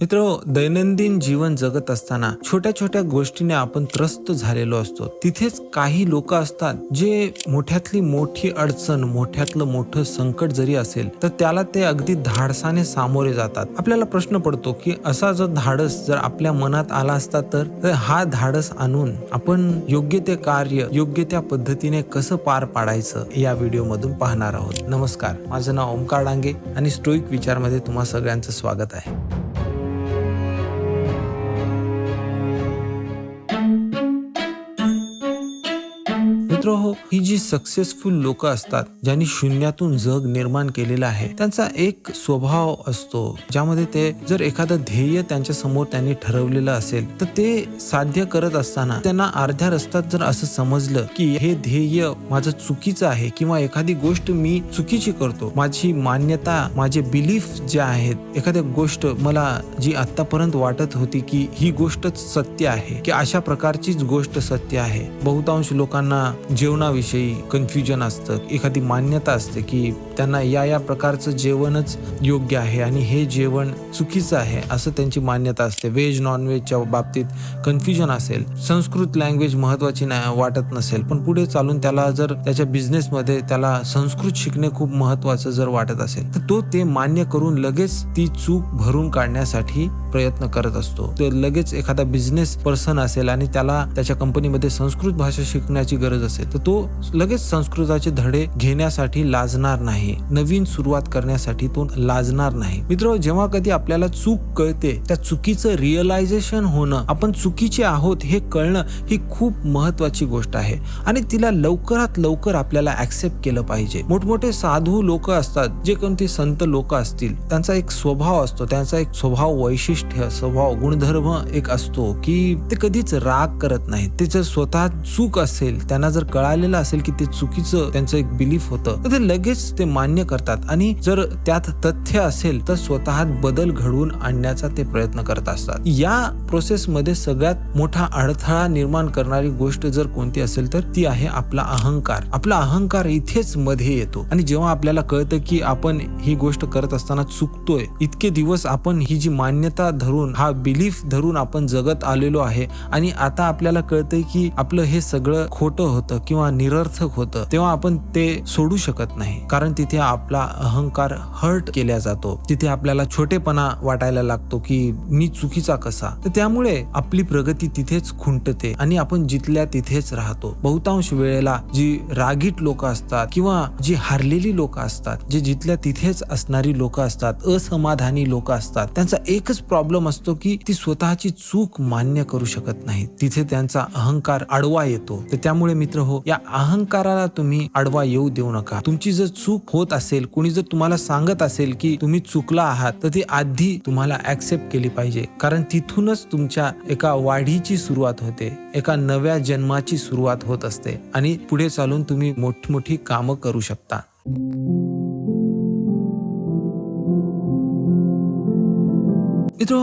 मित्र दैनंदिन जीवन जगत असताना छोट्या छोट्या गोष्टीने आपण त्रस्त झालेलो असतो. तिथेच काही लोक असतात जे मोठ्यातली मोठी अडचण मोठ्यातलं मोठं संकट जरी असेल तर त्याला ते अगदी धाडसाने सामोरे जातात. आपल्याला प्रश्न पडतो की असा जर धाडस जर आपल्या मनात आला असता तर तर हा धाडस आणून आपण योग्य ते कार्य योग्य त्या पद्धतीने कसं पार पाडायचं या व्हिडिओ मधून पाहणार आहोत. नमस्कार माझं नाव ओमकार डांगे आणि स्टोईक विचारमध्ये तुम्हा सगळ्यांचं स्वागत आहे. मित्र हो ही जी सक्सेसफुल लोक असतात ज्यांनी शून्यातून जग निर्माण केलेलं आहे त्यांचा एक स्वभाव असतो ज्यामध्ये ते जर एखादं ध्येय त्यांच्यासमोर त्यांनी ठरवलेलं असेल तर ते साध्य करत असताना त्यांना अर्ध्या रस्त्यात जर असं समजलं की हे ध्येय माझं चुकीचं आहे किंवा एखादी गोष्ट मी चुकीची करतो माझी मान्यता माझे बिलीफ जे आहेत एखाद्या गोष्ट मला जी आतापर्यंत वाटत होती की ही गोष्टच सत्य आहे की अशा प्रकारचीच गोष्ट सत्य आहे. बहुतांश लोकांना जेवणाविषयी कन्फ्युजन असतं. एखादी मान्यता असते की त्यांना या या प्रकारचं जेवणच योग्य आहे आणि हे जेवण चुकीचं आहे असं त्यांची मान्यता असते. व्हेज नॉनव्हेजच्या बाबतीत कन्फ्युजन असेल. संस्कृत लँग्वेज महत्वाची नाही वाटत नसेल. पण पुढे चालून त्याला जर त्याच्या बिझनेसमध्ये त्याला संस्कृत शिकणे खूप महत्वाचं जर वाटत असेल तर तो ते मान्य करून लगेच ती चूक भरून काढण्यासाठी प्रयत्न करत असतो. ते लगेच एखादा बिझनेस पर्सन असेल आणि त्याला त्याच्या कंपनीमध्ये संस्कृत भाषा शिकण्याची गरज असेल तर तो लगेच संस्कृताचे धडे घेण्यासाठी लाजणार नाही. नवीन सुरुवात करण्यासाठी तो लाजणार नाही. मित्र जेव्हा कधी आपल्याला चूक कळते त्या चुकीचं रिअलायझेशन होणं आपण चुकीचे आहोत हे कळणं ही खूप महत्वाची गोष्ट आहे. आणि तिला लवकरात लवकर आपल्याला ऍक्सेप्ट केलं पाहिजे. मोठमोठे साधू लोक असतात जे कोणते संत लोक असतील त्यांचा एक स्वभाव असतो त्यांचा एक स्वभाव वैशिष्ट्य स्वभाव गुणधर्म एक असतो की ते कधीच राग करत नाहीत. ते जर स्वतः चूक असेल त्यांना जर कळालेलं असेल की ते चुकीचं त्यांचं एक बिलीफ होतं तर ते लगेच ते मान्य करतात. आणि जर त्यात तथ्य असेल तर स्वतः बदल घडवून आणण्याचा ते प्रयत्न करत असतात. या प्रोसेसमध्ये सगळ्यात मोठा अडथळा निर्माण करणारी गोष्ट जर कोणती असेल तर ती आहे आपला अहंकार. आपला अहंकार इथेच मध्ये येतो. आणि जेव्हा आपल्याला कळतं की आपण ही गोष्ट करत असताना चुकतोय इतके दिवस आपण ही जी मान्यता धरून हा बिलीफ धरून आपण जगत आलेलो आहे आणि आता आपल्याला कळतंय की आपलं हे सगळं खोटं होतं किंवा निरर्थक होतं तेव्हा आपण ते सोडू शकत नाही. कारण तिथे आपला अहंकार हर्ट केला जातो. तिथे आपल्याला छोटेपणा वाटायला लागतो की मी चुकीचा कसा? तर त्यामुळे आपली प्रगती तिथेच खुंटते आणि आपण जिथल्या तिथेच राहतो. बहुतांश वेळेला जी रागीट लोक असतात किंवा जी हारलेली लोक असतात जे जिथल्या तिथेच असणारी लोक असतात असमाधानी लोक असतात त्यांचा एकच प्रॉब्लेम असतो की ती स्वतःची चूक मान्य करू शकत नाही तिथे त्यांचा अहंकार आडवा येतो. तर त्यामुळे मित्र हो या अहंकाराला तुम्ही आडवा येऊ देऊ नका. तुमची जर चूक होत असेल कोणी जर तुम्हाला सांगत असेल की तुम्ही चुकला आहात तर ती आधी तुम्हाला ऍक्सेप्ट केली पाहिजे. कारण तिथूनच तुमच्या एका वाढीची सुरुवात होते एका नव्या जन्माची सुरुवात होत असते आणि पुढे चालून तुम्ही मोठमोठी कामं करू शकता. मित्र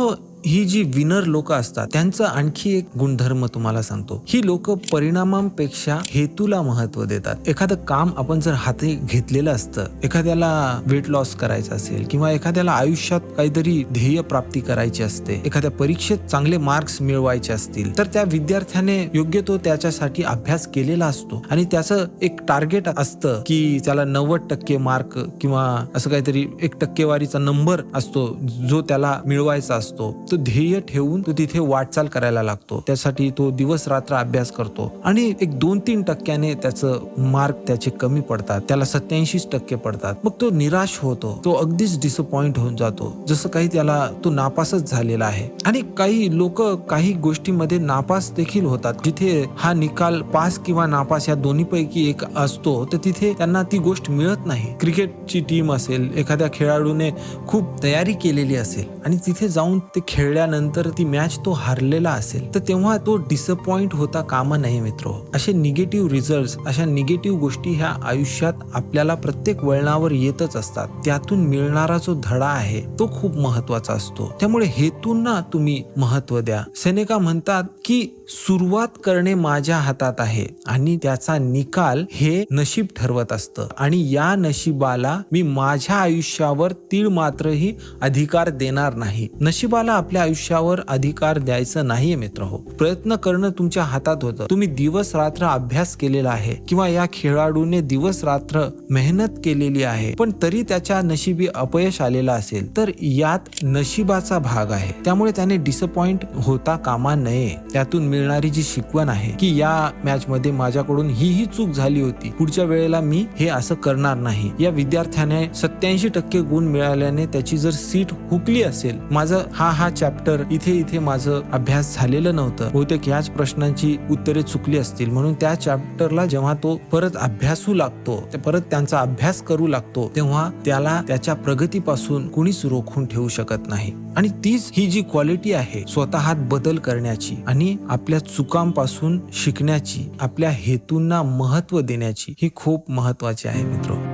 ही जी विनर लोक असतात त्यांचं आणखी एक गुणधर्म तुम्हाला सांगतो. ही लोक परिणामांपेक्षा हेतूला महत्त्व देतात. एखादं काम आपण जर हाती घेतलेलं असतं एखाद्याला वेट लॉस करायचं असेल किंवा एखाद्याला आयुष्यात काहीतरी ध्येय प्राप्ती करायची असते एखाद्या परीक्षेत चांगले मार्क्स मिळवायचे असतील तर त्या विद्यार्थ्याने योग्य तो त्याच्यासाठी अभ्यास केलेला असतो. आणि त्याचं एक टार्गेट असतं की त्याला नव्वद टक्के मार्क किंवा असं काहीतरी एक टक्केवारीचा नंबर असतो जो त्याला मिळवायचा असतो. तो ध्येय ठेवून तो तिथे वाटचाल करायला लागतो. त्यासाठी तो दिवस रात्र अभ्यास करतो. आणि एक दोन तीन टक्क्याने त्याचं मार्क त्याचे कमी पडतात. त्याला सत्याऐंशी टक्के पडतात. मग तो निराश होतो. तो अगदीच डिसअपॉइंट होऊन जातो. जसं काही त्याला तो नापासच झालेला आहे. आणि काही लोक काही गोष्टीमध्ये नापास देखील होतात. जिथे हा निकाल पास किंवा नापास या दोन्ही पैकी एक असतो तर तिथे त्यांना ती गोष्ट मिळत नाही. क्रिकेटची टीम असेल एखाद्या खेळाडूने खूप तयारी केलेली असेल आणि तिथे जाऊन ते खेळ खेळल्यानंतर ती मॅच तो हारलेला असेल तर तेव्हा तो डिसअपॉइंट होता कामा नाही मित्र. असे निगेटिव्ह रिझल्ट अशा निगेटिव्ह गोष्टी ह्या आयुष्यात आपल्याला प्रत्येक वळणावर येतच असतात. त्यातून मिळणारा जो धडा आहे तो खूप महत्त्वाचा असतो. त्यामुळे हेतूंना तुम्ही महत्त्व द्या. सेनेका म्हणतात की सुरुवात करणे माझ्या हातात आहे आणि त्याचा निकाल हे नशीब ठरवत असतं. आणि या नशिबाला मी माझ्या आयुष्यावर तीळ मात्रही अधिकार देणार नाही. नशिबाला आपल्या आयुष्यावर अधिकार द्यायचा नाहीये मित्र हो. प्रयत्न करणं तुमच्या हातात होतं. तुम्ही दिवस रात्र अभ्यास केलेला आहे किंवा या खेळाडूने दिवस रात्र मेहनत केलेली आहे पण तरी त्याच्या नशिबी अपयश आलेला असेल तर यात नशिबाचा भाग आहे. त्यामुळे त्याने डिसअपॉइंट होता कामा नये. त्यातून मिळणारी जी शिकवण आहे की या मॅच मध्ये माझ्याकडून ही ही चूक झाली होती. पुढच्या वेळेला मी हे असं करणार नाही. या विद्यार्थ्याने सत्याऐंशी टक्के गुण मिळाल्याने त्याची जर सीट हुकली असेल माझा हा हा चॅप्टर इथे इथे माझं अभ्यास झालेलं नव्हतं. बहुतेक याच प्रश्नांची उत्तरे चुकली असतील. म्हणून त्या चॅप्टरला जेव्हा तो परत अभ्यासू लागतो ते परत त्यांचा अभ्यास करू लागतो तेव्हा त्याला त्याच्या प्रगतीपासून कुणीच रोखून ठेवू शकत नाही. आणि तीच ही जी क्वालिटी आहे स्वतःत बदल करण्याची आणि आपल्या चुकांपासून शिकण्याची आपल्या हेतूंना महत्त्व देण्याची ही खूप महत्वाची आहे मित्र.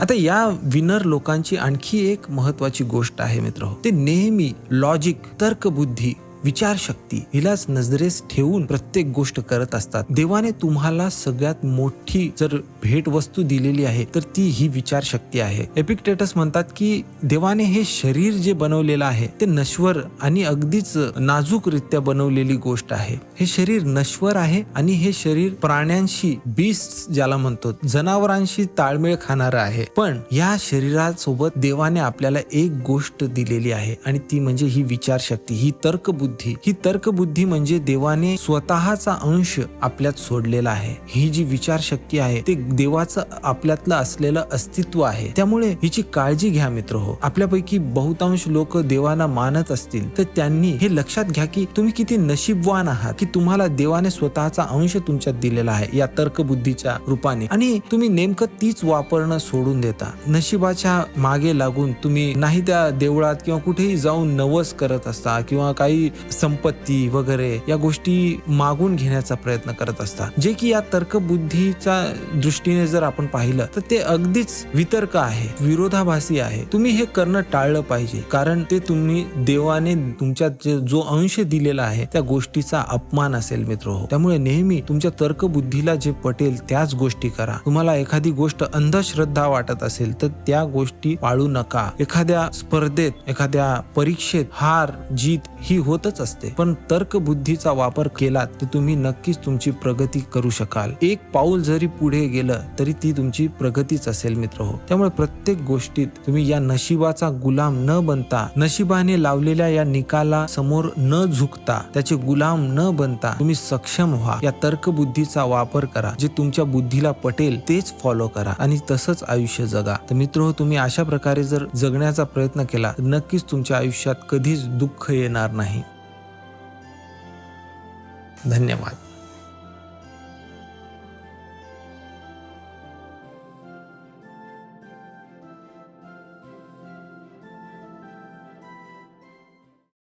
आता या विनर लोकांची आणखी एक महत्वाची गोष्ट आहे मित्र ते नेहमी लॉजिक तर्कबुद्धी विचारशक्ती हिलाच नजरेस ठेवून प्रत्येक गोष्ट करत असतात. देवाने तुम्हाला सगळ्यात मोठी जर भेट वस्तू दिलेली आहे तर ती ही विचारशक्ती आहे. एपिक्टेटस म्हणतात की देवाने हे शरीर जे बनवलेलं आहे ते नश्वर आणि अगदीच नाजूकरित्या बनवलेली गोष्ट आहे. हे शरीर नश्वर आहे आणि हे शरीर प्राण्यांशी बीस्ट ज्याला म्हणतो जनावरांशी ताळमेळ खाणारं आहे. पण या शरीरासोबत देवाने आपल्याला एक गोष्ट दिलेली आहे आणि ती म्हणजे ही विचारशक्ती ही तर्कबुद्धी. ही तर्कबुद्धी म्हणजे देवाने स्वतःचा अंश आपल्यात सोडलेला आहे. ही जी विचारशक्ती आहे ते देवाचं आपल्यातलं असलेलं अस्तित्व आहे. त्यामुळे हिची काळजी घ्या मित्र हो. आपल्यापैकी बहुतांश लोक देवाना मानत असतील तर त्यांनी हे लक्षात घ्या की तुम्ही किती नशीबवान आहात की तुम्हाला देवाने स्वतःचा अंश तुमच्यात दिलेला आहे या तर्कबुद्धीच्या रूपाने. आणि तुम्ही नेमकं तीच वापरणं सोडून देता. नशिबाच्या मागे लागून तुम्ही नाही त्या देवळात किंवा कुठेही जाऊन नवस करत असता किंवा काही संपत्ती वगैरे या गोष्टी मागून घेण्याचा प्रयत्न करत असतात. जे की या तर्कबुद्धीच्या दृष्टीने जर आपण पाहिलं तर ते अगदीच वितर्क आहे विरोधाभासी आहे. तुम्ही हे करणं टाळलं पाहिजे. कारण ते तुम्ही देवाने तुमच्या जे- जो अंश दिलेला आहे त्या गोष्टीचा अपमान असेल मित्र हो. त्यामुळे नेहमी तुमच्या तर्कबुद्धीला जे पटेल त्याच गोष्टी करा. तुम्हाला एखादी गोष्ट अंधश्रद्धा वाटत असेल तर त्या गोष्टी पाळू नका. एखाद्या स्पर्धेत एखाद्या परीक्षेत हार जीत ही होत होतच असते. पण तर्कबुद्धीचा वापर केला तर तुम्ही नक्कीच तुमची प्रगती करू शकाल. एक पाऊल जरी पुढे गेलं तरी ती तुमची प्रगतीच असेल मित्र हो. त्यामुळे प्रत्येक गोष्टीत तुम्ही या नशिबाचा गुलाम न बनता नशिबाने लावलेल्या या निकाला समोर न झुकता त्याचे गुलाम न बनता तुम्ही सक्षम व्हा. या तर्कबुद्धीचा वापर करा. जे तुमच्या बुद्धीला पटेल तेच फॉलो करा आणि तसंच आयुष्य जगा. तर मित्र हो तुम्ही अशा प्रकारे जर जगण्याचा प्रयत्न केला तर नक्कीच तुमच्या आयुष्यात कधीच दुःख येणार नाही. धन्यवाद.